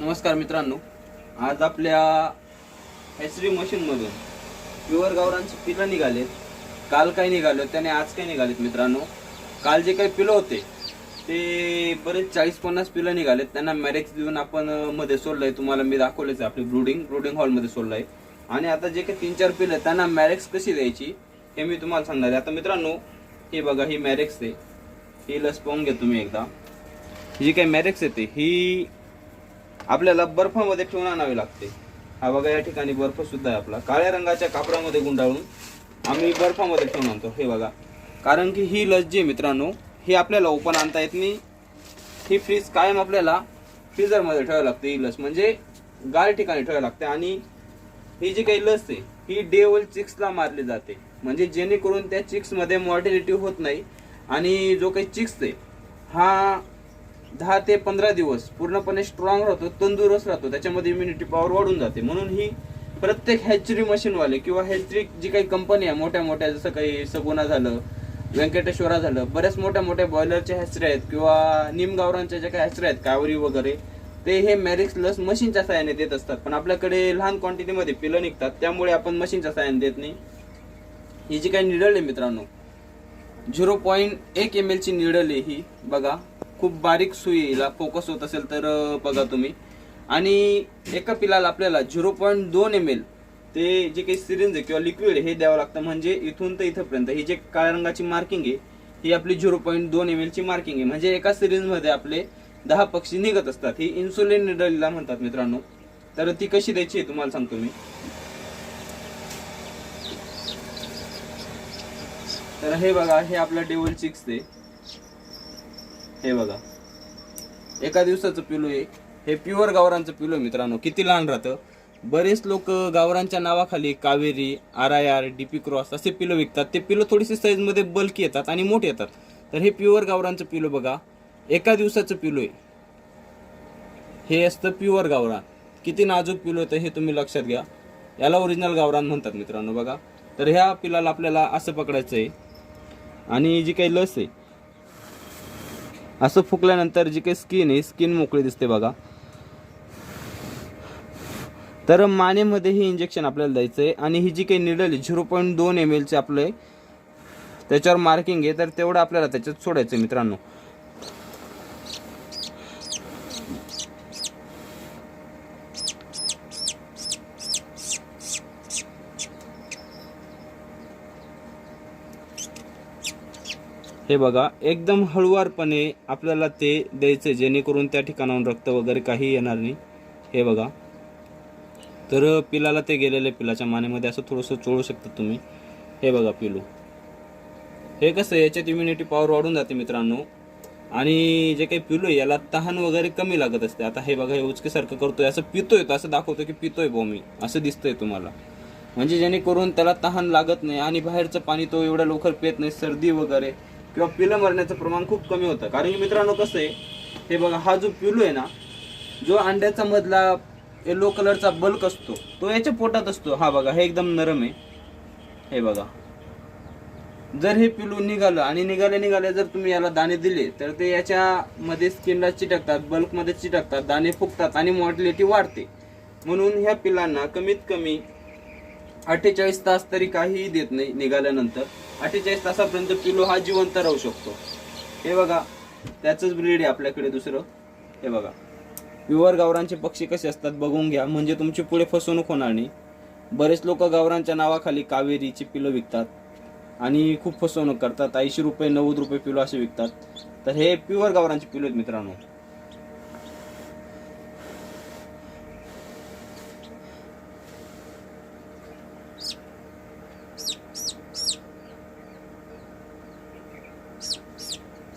नमस्कार मित्रांनो. आज आपल्या हेचरी मशीनमधून प्युअर गावरांची पिलं निघालेत काल काय निघाले? त्याने आज काय निघालेत मित्रांनो? काल जे काही पिलं होते ते बरेच चाळीस पन्नास पिलं निघालेत. त्यांना मॅरेक्स देऊन आपण मध्ये मध्ये सोडलंय. तुम्हाला मी दाखवलेच आहे आपली ब्रुडिंग ब्रुडिंग हॉलमध्ये सोडलंय. आणि आता जे काही तीन चार पिलं आहेत, त्यांना मॅरेक्स कशी द्यायची हे मी तुम्हाला सांगणार आहे. आता मित्रांनो हे बघा ही मॅरेक्स आहे. ही लस पाहून घ्या तुम्ही एकदा. जी काही मॅरेक्स येते ही आपल्याला बर्फामध्ये ठेवून आणावी लागते. हा बघा या ठिकाणी बर्फ सुद्धा आहे आपला. काळ्या रंगाच्या कापडामध्ये गुंडाळून आम्ही बर्फामध्ये ठेवून आणतो. हे बघा. कारण की ही लस जी आहे मित्रांनो. ही आपल्याला ओपन आणता येत नाही. ही फ्रीज कायम आपल्याला फ्रीजरमध्ये ठेवावी लागते ही लस म्हणजे गार ठिकाणी ठेवावी लागते. आणि ही जी काही लस आहे ही डेवल चिक्सला मारली जाते. म्हणजे जेणेकरून त्या चिक्समध्ये मॉर्टिलिटी होत नाही. आणि जो काही चिक्स आहे हा दहा ते पंधरा दिवस पूर्णपणे स्ट्रॉंग राहतो तंदुरुस्त राहतो. त्याच्यामध्ये इम्युनिटी पॉवर वाढून जाते. म्हणून ही प्रत्येक हॅचरी मशीनवाले किंवा हॅचरी जी काही कंपनी आहे मोठ्या मोठ्या जसं काही सगुना झालं व्यंकटेश्वरा झालं बऱ्याच मोठ्या मोठ्या बॉयलरच्या हॅचरी आहेत किंवा निमगावरांच्या ज्या काही हॅचरी आहेत कावरी वगैरे ते हे मॅरिक्स लस मशीनच्या साहाय्याने देत असतात. पण आपल्याकडे लहान क्वांटिटीमध्ये पिलं निघतात त्यामुळे आपण मशीनच्या साहाय्याने देत नाही. ही जी काही निडल आहे मित्रांनो झिरो पॉईंट एक एम एलची निडल आहे ही बघा. खूप बारीक सुईला फोकस होत असेल तर बघा तुम्ही. आणि एका पिलाला आपल्याला झिरो पॉईंट दोन एम एल ते जे काही सिरिंज आहे किंवा लिक्विड हे द्यावं लागतं. म्हणजे इथून तर इथंपर्यंत. ही जे काळ्या रंगाची मार्किंग आहे ही आपली झिरो पॉईंट दोन एम एलची मार्किंग आहे. म्हणजे एका सिरिंजमध्ये आपले दहा पक्षी निघत असतात. ही इन्सुलिन निडलीला म्हणतात मित्रांनो. तर ती कशी द्यायची आहे तुम्हाला सांगतो मी. तर हे बघा हे आपलं डेवल चिक्स आहे. हे बघा. एका दिवसाचं पिलू आहे हे प्युअर गावरांचं पिलू आहे मित्रांनो. किती लहान राहतं? बरेच लोक गावरांच्या नावाखाली Kaveri R I R D P cross असे पिलं विकतात. ते पिलं थोडीशी साईजमध्ये बल्की येतात आणि मोठे येतात. तर हे प्युअर गावरांचं पिलू बघा. एका दिवसाचं पिलू आहे. हे असतं प्युअर गावरान. किती नाजूक पिलू येतं हे तुम्ही लक्षात घ्या. याला ओरिजिनल गावरान म्हणतात मित्रांनो बघा. तर ह्या पिलाला आपल्याला असं पकडायचं आहे आणि जी काही लस आहे असं फुकल्यानंतर जी काही स्किन आहे स्किन मोकळी दिसते बघा. तर मानेमध्ये हे इंजेक्शन आपल्याला द्यायचं आहे. आणि ही जी काही निडल आहे झिरो पॉईंट दोन एम एलचे आपलं आहे त्याच्यावर मार्किंग आहे तर तेवढं आपल्याला त्याच्यात सोडायचं मित्रांनो. हे बघा एकदम हळुवारपणे आपल्याला ते द्यायचं जेणेकरून त्या ठिकाणाहून रक्त वगैरे काही येणार नाही. हे बघा. तर पिलाला ते गेलेले पिलाच्या मानेमध्ये असं थोडंसं चोळू शकता तुम्ही. हे बघा पिलू. हे कसं याच्यात इम्युनिटी पॉवर वाढून जाते मित्रांनो. आणि जे काही पिलू आहे याला तहान वगैरे कमी लागत असते. आता हे बघा हे उचकीसारखं करतोय असं पितोय तो असं दाखवतो की पितोय बो मी. असं दिसतंय तुम्हाला. म्हणजे जेणेकरून त्याला तहान लागत नाही आणि बाहेरचं पाणी तो एवढ्या लवकर पित नाही सर्दी वगैरे. किंवा पिलं मरण्याचं प्रमाण खूप कमी होतं. कारण की मित्रांनो कसं आहे हे बघा हा जो पिलू आहे ना जो अंड्याचा मधला येलो कलरचा बल्क असतो तो याच्या पोटात असतो. हा बघा हे एकदम नरम आहे. हे बघा. जर हे पिलू निघालं आणि निघाले निघाले जर तुम्ही याला दाणे दिले तर ते याच्यामध्ये स्किनला चिटकतात बल्कमध्ये चिटकतात दाणे फुगतात आणि मॉर्टिलिटी वाढते. म्हणून ह्या पिलांना कमीत कमी अठ्ठेचाळीस तास तरी काहीही देत नाही निघाल्यानंतर. अठ्ठेचाळीस तासापर्यंत किलो हा जिवंत राहू शकतो. हे बघा त्याचंच ब्रीड आहे आपल्याकडे दुसरं. हे बघा. प्युअर गावरांचे पक्षी कसे असतात बघून घ्या. म्हणजे तुमची पुढे फसवणूक होणार नाही. बरेच लोक गावरांच्या नावाखाली कावेरीची पिलं विकतात आणि खूप फसवणूक करतात. ऐंशी रुपये नव्वद रुपये पिलो असे विकतात. तर हे प्युअर गावरांचे पिलो आहेत मित्रांनो.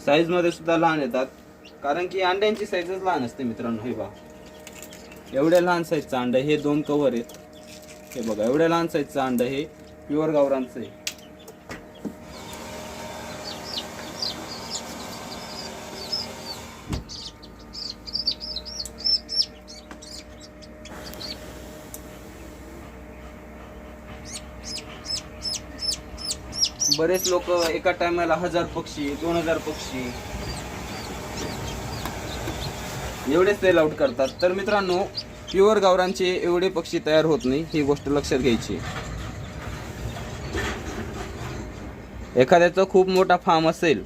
साईजमध्ये सुद्धा लहान येतात. कारण की अंड्यांची साईजच लहान असते मित्रांनो हे बघा. एवढ्या लहान साईजचं अंड हे दोन कवर आहेत. हे बघा एवढ्या लहान साईजचं अंड हे प्युअर गावरांचं आहे. बरेच लोक एका टायमाला हजार पक्षी दोन हजार पक्षी. एवढेच ते लाऊट करतात. तर मित्रांनो प्युअर गावरांचे एवढे पक्षी तयार होत नाही ही गोष्ट लक्षात घ्यायची. एखाद्याचा खूप मोठा फार्म असेल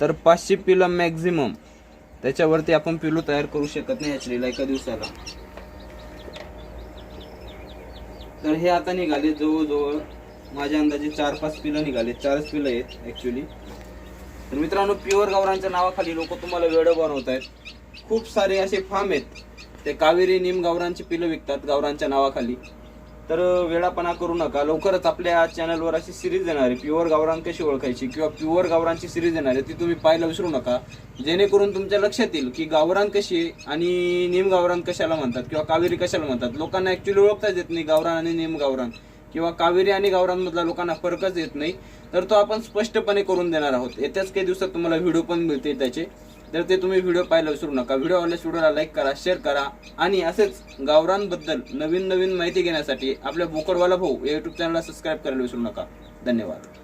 तर पाचशे पिलं मॅक्झिमम त्याच्यावरती आपण पिलू तयार करू शकत नाही ॲक्च्युलीला एका दिवसाला. तर हे आता निघाले जवळजवळ माझ्या अंदाजे चार पाच पिलं निघाले. चारच पिलं आहेत ॲक्च्युली तर मित्रांनो प्युअर गावरांच्या नावाखाली लोक तुम्हाला वेळ बनवत आहेत खूप सारे असे फार्म आहेत. ते कावेरी निम गावरांची पिलं विकतात गावरांच्या नावाखाली. तर वेळापणा करू नका. लवकरच आपल्या चॅनलवर अशी सिरीज येणार आहे. प्युअर गावरान कशी ओळखायची किंवा प्युअर गावरांची सिरीज येणार आहे ती तुम्ही पाहायला विसरू नका. जेणेकरून तुमच्या लक्षात येईल की गावरान कशी आहे आणि निम गावरान कशाला म्हणतात किंवा कावेरी कशाला म्हणतात. लोकांना ऍक्च्युली ओळखताच येत नाही गावरान आणि निम गावरान. किंवा कावेरी आणि गावरांमधला लोकांना फरकच येत नाही तर तो आपण स्पष्टपणे करून देणार आहोत. येत्याच काही दिवसात तुम्हाला व्हिडिओ पण मिळतील त्याचे. तर ते तुम्ही व्हिडिओ पाहायला विसरू नका. व्हिडिओ आवडल्यास व्हिडिओला लाईक करा शेअर करा आणि असेच गावरांबद्दल नवीन नवीन माहिती घेण्यासाठी आपल्या बोकडवाला भाऊ या युट्यूब चॅनलला सबस्क्राईब करायला विसरू नका. धन्यवाद.